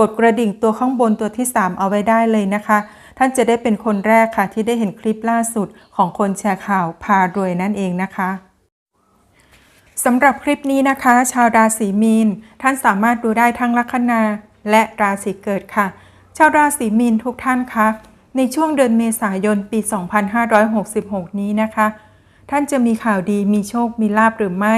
กดกระดิ่งตัวข้างบนตัวที่ 3 เอาไว้ได้เลยนะคะ ท่านจะได้เป็นคนแรกค่ะ ที่ได้เห็นคลิปล่าสุดของคนแชร์ข่าวพารวยนั่นเองนะคะสำหรับคลิปนี้นะคะ ชาวราศีมีน ท่านสามารถดูได้ทั้งลัคนาและราศีเกิดค่ะ ชาวราศีมีนทุกท่านคะในช่วงเดือนเมษายนปี 2566 นี้นะคะ ท่านจะมีข่าวดีมีโชคมีลาบหรือไม่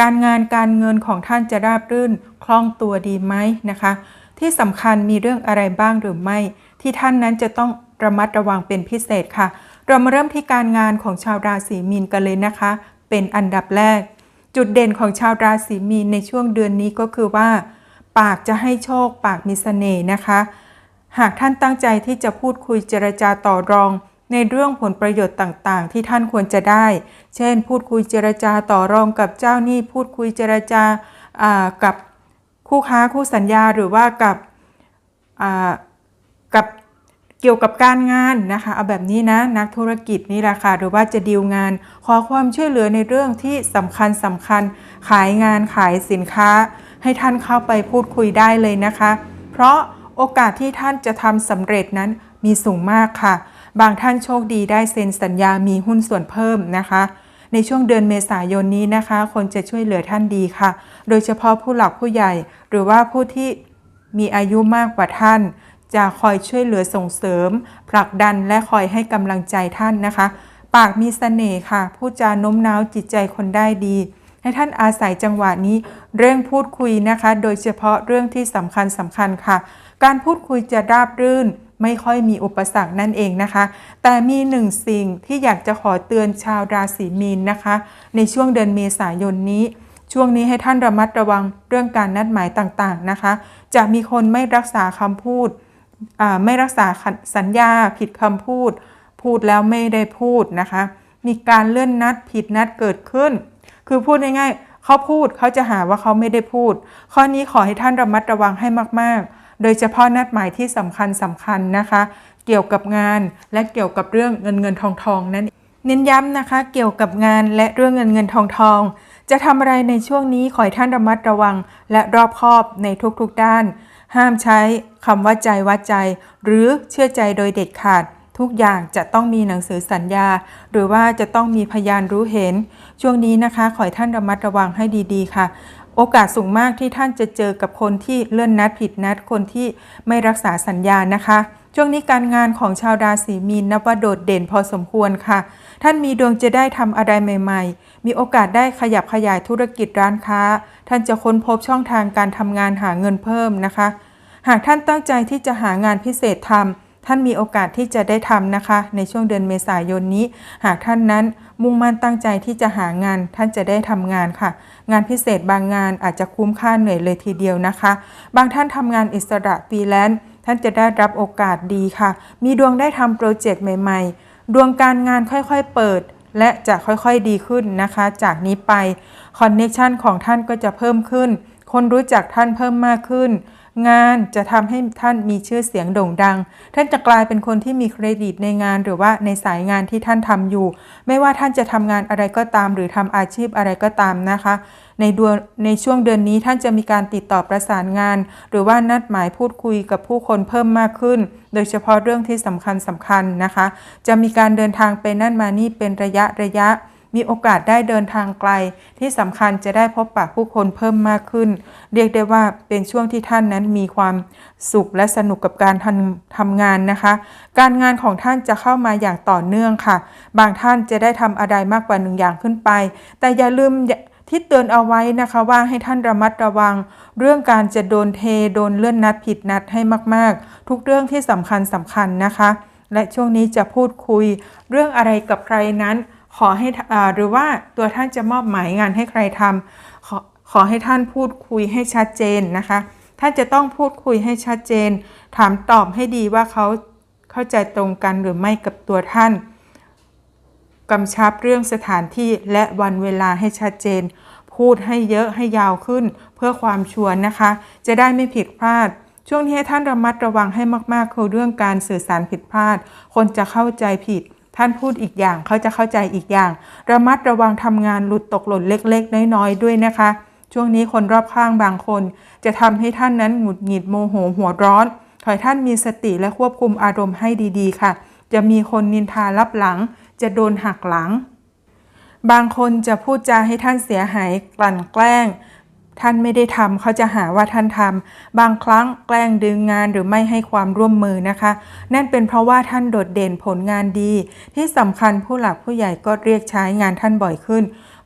การงานการเงินของท่านจะราบรื่นคล่องตัวดีไหมนะคะ ที่สำคัญมีเรื่องอะไรบ้างหรือไม่ ที่ท่านนั้นจะต้องระมัดระวังเป็นพิเศษค่ะ เรามาเริ่มที่การงานของชาวราศีมีนกันเลยนะคะ เป็นอันดับแรก จุดเด่นของชาวราศีมีนในช่วงเดือนนี้ก็คือว่า ปากจะให้โชค ปากมีเสน่ห์นะคะ หากท่านตั้งใจที่จะพูดคุยเจรจาต่อรองในเรื่องผลประโยชน์ต่างๆ ที่ท่านควรจะได้ เช่น พูดคุยเจรจาต่อรองกับเจ้าหนี้ พูดคุยเจรจาอ่ากับ คู่ค้าคู่สัญญาหรือว่ากับกับเกี่ยวกับการงานนะคะเอาแบบนี้นะนักธุรกิจนี่แหละค่ะหรือว่าจะดีลงาน ขอความช่วยเหลือในเรื่องที่สำคัญสำคัญขายงานขายสินค้า ให้ท่านเข้าไปพูดคุยได้เลยนะคะ เพราะโอกาสที่ท่านจะทำสำเร็จนั้นมีสูงมากค่ะ บางท่านโชคดีได้เซ็นสัญญามีหุ้นส่วนเพิ่มนะคะ ในช่วงเดือนเมษายนนี้นะคะคนจะช่วยเหลือท่านดีค่ะ โดยเฉพาะผู้หลักผู้ใหญ่ หรือว่าผู้ที่มีอายุมากกว่าท่าน จะคอยช่วยเหลือส่งเสริม ผลักดันและคอยให้กำลังใจท่านนะคะ ปากมีเสน่ห์ค่ะพูดจาโน้มน้าวจิตใจคนได้ดีให้ท่านอาศัยจังหวะนี้เร่งพูดคุยนะคะ โดยเฉพาะเรื่องที่สำคัญสำคัญค่ะ การพูดคุยจะราบรื่น ไม่ค่อยมีอุปสรรคนั่นเองนะคะ แต่มีหนึ่งสิ่งที่อยากจะขอเตือนชาวราศีมีนนะคะ ในช่วงเดือนเมษายนนี้ ช่วงนี้ให้ท่านระมัดระวังเรื่องการนัดหมายต่างๆนะคะ จะมีคนไม่รักษาคำพูด ไม่รักษาสัญญาผิดคำพูด พูดแล้วไม่ได้พูดนะคะ มีการเลื่อนนัดผิดนัดเกิดขึ้น คือพูดง่ายๆเขาพูดเขาจะหาว่าเขาไม่ได้พูด ข้อนี้ขอให้ท่านระมัดระวังให้มากๆ โดยเฉพาะนัดหมายที่สำคัญสำคัญนะคะ เกี่ยวกับงานและเกี่ยวกับเรื่องเงินเงินทองทองนั้นเน้นย้ำนะคะ เกี่ยวกับงานและเรื่องเงินเงินทองทอง จะทำอะไรในช่วงนี้ขอให้ท่านระมัดระวัง และรอบคอบในทุกๆด้าน ห้ามใช้คำว่าใจว่าใจ หรือเชื่อใจโดยเด็ดขาด ทุกอย่างจะต้องมีหนังสือสัญญา หรือว่าจะต้องมีพยานรู้เห็น ช่วงนี้นะคะ ขอให้ท่านระมัดระวังให้ดีๆ ค่ะ โอกาสสูงมากที่ท่านจะเจอกับคนที่เลื่อนนัดผิดนัด คนที่ไม่รักษาสัญญานะคะ ช่วงนี้การงานของชาวราศีมีนนับว่าโดดเด่นพอสมควรค่ะ ท่านมีดวงจะได้ทำอะไรใหม่ ๆ มีโอกาสได้ขยับขยายธุรกิจร้านค้า ท่านจะค้นพบช่องทางการทำงานหาเงินเพิ่มนะคะ หากท่านตั้งใจที่จะหางานพิเศษทำ ท่านมีโอกาสที่จะได้ทำนะคะ ในช่วงเดือนเมษายนนี้ หากท่านนั้นมุ่งมั่นตั้งใจที่จะหางานท่านจะได้ทำงานค่ะ งานพิเศษบางงานอาจจะคุ้มค่าเหนื่อยเลยทีเดียวนะคะ บางท่านทำงานอิสระฟรีแลนซ์ท่านจะได้รับโอกาสดีค่ะ มีดวงได้ทำโปรเจกต์ใหม่ ๆ ดวงการงานค่อยๆเปิด และจะค่อยๆดีขึ้นนะคะ จากนี้ไปคอนเนคชันของท่านก็จะเพิ่มขึ้น คนรู้จักท่านเพิ่มมากขึ้น งานจะทำให้ท่านมีชื่อเสียงโด่งดัง ท่านจะกลายเป็นคนที่มีเครดิตในงานหรือว่าในสายงานที่ท่านทำอยู่ ไม่ว่าท่านจะทำงานอะไรก็ตาม หรือทำอาชีพอะไรก็ตามนะคะ ในดวในช่วงเดือนนี้ท่านจะมีการติดต่อประสานงาน หรือว่านัดหมายพูดคุยกับผู้คนเพิ่มมากขึ้น โดยเฉพาะเรื่องที่สำคัญสำคัญนะคะ จะมีการเดินทางไปนั่นมานี่เป็นระยะระยะ มีโอกาสได้เดินทางไกล ที่สำคัญจะได้พบปะผู้คนเพิ่มมากขึ้น เรียกได้ว่าเป็นช่วงที่ท่านนั้นมีความสุขและสนุกกับการทำทำงานนะคะ การงานของท่านจะเข้ามาอย่างต่อเนื่องค่ะ บางท่านจะได้ทำอะไรมากกว่าหนึ่งอย่างขึ้นไป แต่อย่าลืมที่เตือนเอาไว้นะคะว่าให้ท่านระมัดระวัง เรื่องการจะโดนเทโดนเลื่อนนัดผิดนัดให้มากๆ ทุกเรื่องที่สำคัญสำคัญนะคะ และช่วงนี้จะพูดคุยเรื่องอะไรกับใครนั้น ขอให้หรือว่าตัวท่านจะมอบหมายงานให้ใครทำขอขอให้ท่านพูดคุยให้ชัดเจนนะคะ ท่านจะต้องพูดคุยให้ชัดเจน ถามตอบให้ดีว่าเขาเข้าใจตรงกันหรือไม่กับตัวท่านกำชับเรื่องสถานที่และวันเวลาให้ชัดเจน พูดให้เยอะให้ยาวขึ้นเพื่อความชัวร์นะคะ จะได้ไม่ผิดพลาด ช่วงนี้ให้ท่านระมัดระวังให้มากๆคือเรื่องการสื่อสารผิดพลาด คนจะเข้าใจผิด ท่านพูดอีกอย่างเขาจะเข้าใจอีกอย่าง ระมัดระวังทำงานหลุดตกหล่นเล็ก ๆ น้อยๆด้วยนะคะ ช่วงนี้คนรอบข้างบางคน จะทำให้ท่านนั้นหงุดหงิดโมโหหัวร้อน ขอให้ท่านมีสติและควบคุมอารมณ์ให้ดีๆ ค่ะ จะมีคนนินทารับหลัง จะโดนหักหลัง บางคนจะพูดจาให้ท่านเสียหายกลั่นแกล้ง ท่านไม่ได้ทำเขาจะหาว่าท่านทำบางครั้งแกล้งดึงงานหรือไม่ให้ความร่วมมือนะคะ นั่นเป็นเพราะว่าท่านโดดเด่นผลงานดี ที่สำคัญผู้หลักผู้ใหญ่ก็เรียกใช้งานท่านบ่อยขึ้น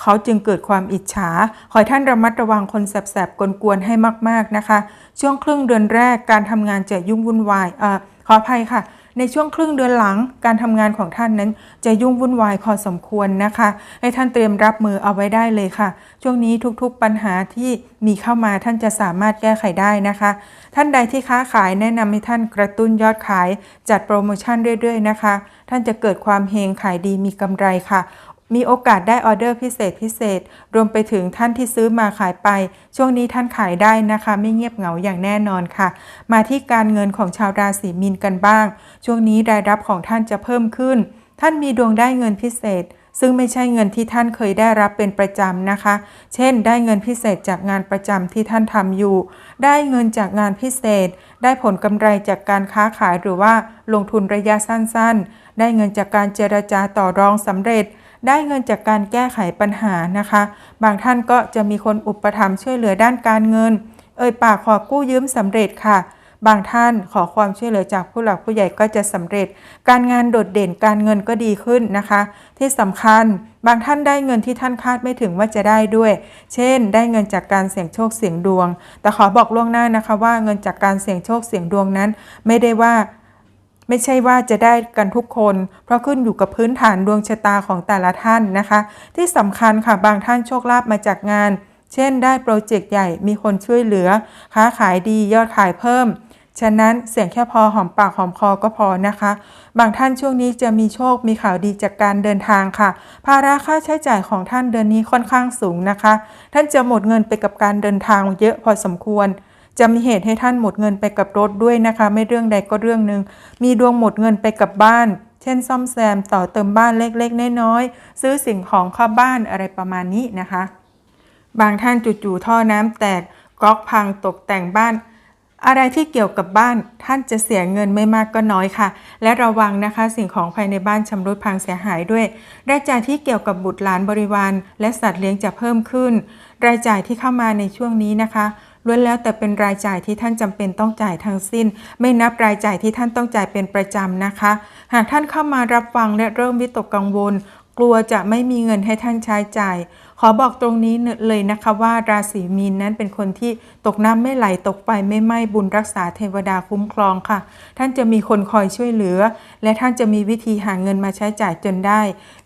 เขาจึงเกิดความอิจฉา ขอให้ท่านระมัดระวังคนแสบๆกวนๆให้มากๆนะคะ ช่วงครึ่งเดือนแรกการทำงานจะยุ่งวุ่นวายเอ่อขออภัยค่ะ ในช่วงครึ่งเดือนหลังการทำงานของท่านนั้น จะยุ่งวุ่นวายพอสมควรนะคะ ให้ท่านเตรียมรับมือเอาไว้ได้เลยค่ะ ช่วงนี้ทุกๆปัญหาที่มีเข้ามาท่านจะสามารถแก้ไขได้นะคะ ท่านใดที่ค้าขายแนะนำให้ท่านกระตุ้นยอดขาย จัดโปรโมชั่นเรื่อยๆนะคะ ท่านจะเกิดความเฮงขายดีมีกำไรค่ะ มีโอกาสได้ออเดอร์พิเศษพิเศษ รวมไปถึงท่านที่ซื้อมาขายไป ช่วงนี้ท่านขายได้นะคะ ไม่เงียบเหงาอย่างแน่นอนค่ะ มาที่การเงินของชาวราศีมีนกันบ้าง ช่วงนี้รายรับของท่านจะเพิ่มขึ้น ท่านมีดวงได้เงินพิเศษ ซึ่งไม่ใช่เงินที่ท่านเคยได้รับเป็นประจำนะคะ เช่น ได้เงินพิเศษจากงานประจำที่ท่านทำอยู่ ได้เงินจากงานพิเศษ ได้ผลกำไรจากการค้าขายหรือว่าลงทุนระยะสั้นๆ ได้เงินจากการเจรจาต่อรองสำเร็จ ได้เงินจากการแก้ไขปัญหานะคะ บางท่านก็จะมีคนอุปถัมภ์ช่วยเหลือด้านการเงิน เอ่ยปากขอกู้ยืมสำเร็จค่ะ บางท่านขอความช่วยเหลือจากผู้หลักผู้ใหญ่ก็จะสำเร็จ การงานโดดเด่นการเงินก็ดีขึ้นนะคะ ที่สำคัญบางท่านได้เงินที่ท่านคาดไม่ถึงว่าจะได้ด้วย เช่น ได้เงินจากการเสี่ยงโชคเสี่ยงดวง แต่ขอบอกล่วงหน้านะคะว่าเงินจากการเสี่ยงโชคเสี่ยงดวงนั้น ไม่ได้ว่า ไม่ใช่ว่าจะได้กันทุกคน เพราะขึ้นอยู่กับพื้นฐานดวงชะตาของแต่ละท่านนะคะ ที่สำคัญค่ะบางท่านโชคลาภมาจากงาน เช่น ได้โปรเจกต์ใหญ่มีคนช่วยเหลือ ค้าขายดียอดขายเพิ่ม ฉะนั้นเสียงแค่พอหอมปากหอมคอก็พอนะคะ บางท่านช่วงนี้จะมีโชคมีข่าวดีจากการเดินทางค่ะ ภาระค่าใช้จ่ายของท่านเดือนนี้ค่อนข้างสูงนะคะ ท่านจะหมดเงินไปกับการเดินทางเยอะพอสมควร จะมีเหตุให้ท่านหมดเงินไปกับรถด้วยนะคะ ไม่เรื่องใดก็เรื่องหนึ่งมีดวงหมดเงินไปกับบ้าน เช่น ซ่อมแซมต่อเติมบ้านเล็กๆน้อยๆซื้อสิ่งของเข้าบ้านอะไรประมาณนี้นะคะ บางท่านจู่ๆท่อน้ำแตกก๊อกพังตกแต่งบ้าน อะไรที่เกี่ยวกับบ้านท่านจะเสียเงินไม่มากก็น้อยค่ะ และระวังนะคะสิ่งของภายในบ้านชำรุดพังเสียหายด้วย รายจ่ายที่เกี่ยวกับบุตรหลานบริวาร และสัตว์เลี้ยงจะเพิ่มขึ้น รายจ่ายที่เข้ามาในช่วงนี้นะคะ ล้วนแล้วแต่เป็นรายจ่ายที่ท่านจำเป็นต้องจ่ายทั้งสิ้น ไม่นับรายจ่ายที่ท่านต้องจ่ายเป็นประจำนะคะ หากท่านเข้ามารับฟังและเริ่มวิตกกังวล กลัวจะไม่มีเงินให้ท่านใช้จ่าย ขอบอกตรงนี้เลยนะคะว่าราศีมีนนั้นเป็นคนที่ตกน้ำไม่ไหลตกไฟไม่ไหม้บุญรักษาเทวดาคุ้มครองค่ะ ท่านจะมีคนคอยช่วยเหลือ และท่านจะมีวิธีหาเงินมาใช้จ่ายจนได้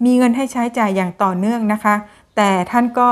มีเงินให้ใช้จ่ายอย่างต่อเนื่องนะคะ แต่ท่านก็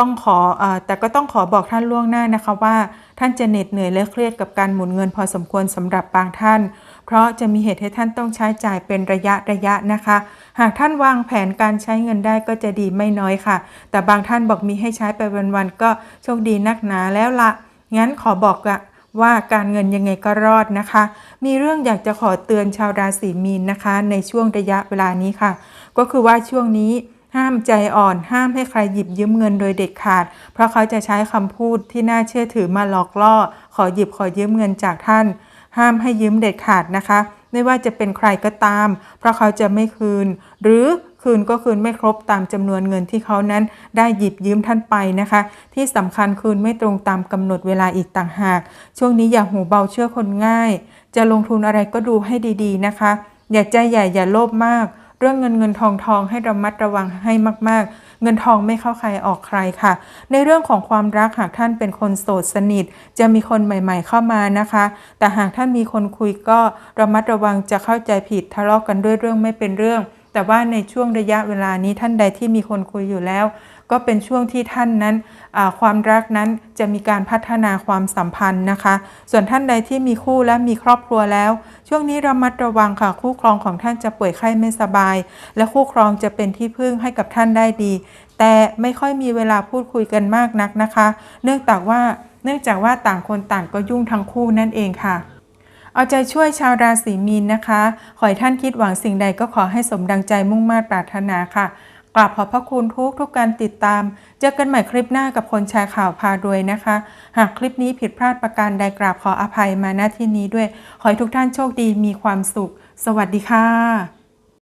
ต้องขออแต่ก็ต้องขอบอกท่านล่วงหน้านะคะว่า ท่านจะเหน็ดเหนื่อยและเครียดกับการหมุนเงินพอสมควรสำหรับบางท่าน เพราะจะมีเหตุให้ท่านต้องใช้จ่ายเป็นระยะระยะนะคะ หากท่านวางแผนการใช้เงินได้ก็จะดีไม่น้อยค่ะ แต่บางท่านบอกมีให้ใช้ไปวันๆก็โชคดีนักหนาแล้วละงั้นขอบอกอะว่าการเงินยังไงก็รอดนะคะ มีเรื่องอยากจะขอเตือนชาวราศีมีนนะคะ ในช่วงระยะเวลานี้ค่ะ ก็คือว่าช่วงนี้ ห้ามใจอ่อน ห้ามให้ใครหยิบยืมเงินโดยเด็ดขาด เพราะเขาจะใช้คำพูดที่น่าเชื่อถือมาหลอกล่อ ขอหยิบขอยืมเงินจากท่าน ห้ามให้ยืมเด็ดขาดนะคะ ไม่ว่าจะเป็นใครก็ตาม เพราะเขาจะไม่คืน หรือคืนก็คืนไม่ครบตามจำนวนเงินที่เขานั้นได้หยิบยืมท่านไปนะคะ ที่สำคัญคืนไม่ตรงตามกำหนดเวลาอีกต่างหาก ช่วงนี้อย่าหูเบาเชื่อคนง่าย จะลงทุนอะไรก็ดูให้ดีๆนะคะ อย่าใจใหญ่อย่าโลภมาก เรื่องเงินเงินทองทองให้ระมัดระวังให้มาก ๆ เงินทองไม่เข้าใครออกใครค่ะ ในเรื่องของความรักหากท่านเป็นคนโสดสนิท จะมีคนใหม่ ๆ เข้ามานะคะ แต่หากท่านมีคนคุยก็ระมัดระวังจะเข้าใจผิดทะเลาะกันด้วยเรื่องไม่เป็นเรื่องแต่ว่าในช่วงระยะเวลานี้ท่านใดที่มีคนคุยอยู่แล้ว ก็เป็นช่วงที่ท่านนั้นความรักนั้นจะมีการพัฒนาความสัมพันธ์นะคะ ส่วนท่านใดที่มีคู่และมีครอบครัวแล้ว ช่วงนี้ระมัดระวังค่ะ คู่ครองของท่านจะป่วยไข้ไม่สบาย และคู่ครองจะเป็นที่พึ่งให้กับท่านได้ดี แต่ไม่ค่อยมีเวลาพูดคุยกันมากนักนะคะ เนื่องจากว่าเนื่องจากว่าต่างคนต่างก็ยุ่งทั้งคู่นั่นเองค่ะเอาใจช่วยชาวราศีมีนนะคะ ขอให้ท่านคิดหวังสิ่งใดก็ขอให้สมดังใจมุ่งมา่ปรารถนาค่ะ กราบขอบพระคุณทุกทุกการติดตาม เจอกันใหม่คลิปหน้ากับคนแชร์ข่าวพารวยนะคะ หากคลิปนี้ผิดพลาดประการใดกราบขออภัยมาณที่นี้ด้วย ขอให้ทุกท่านโชคดีมีความสุข สวัสดีค่ะ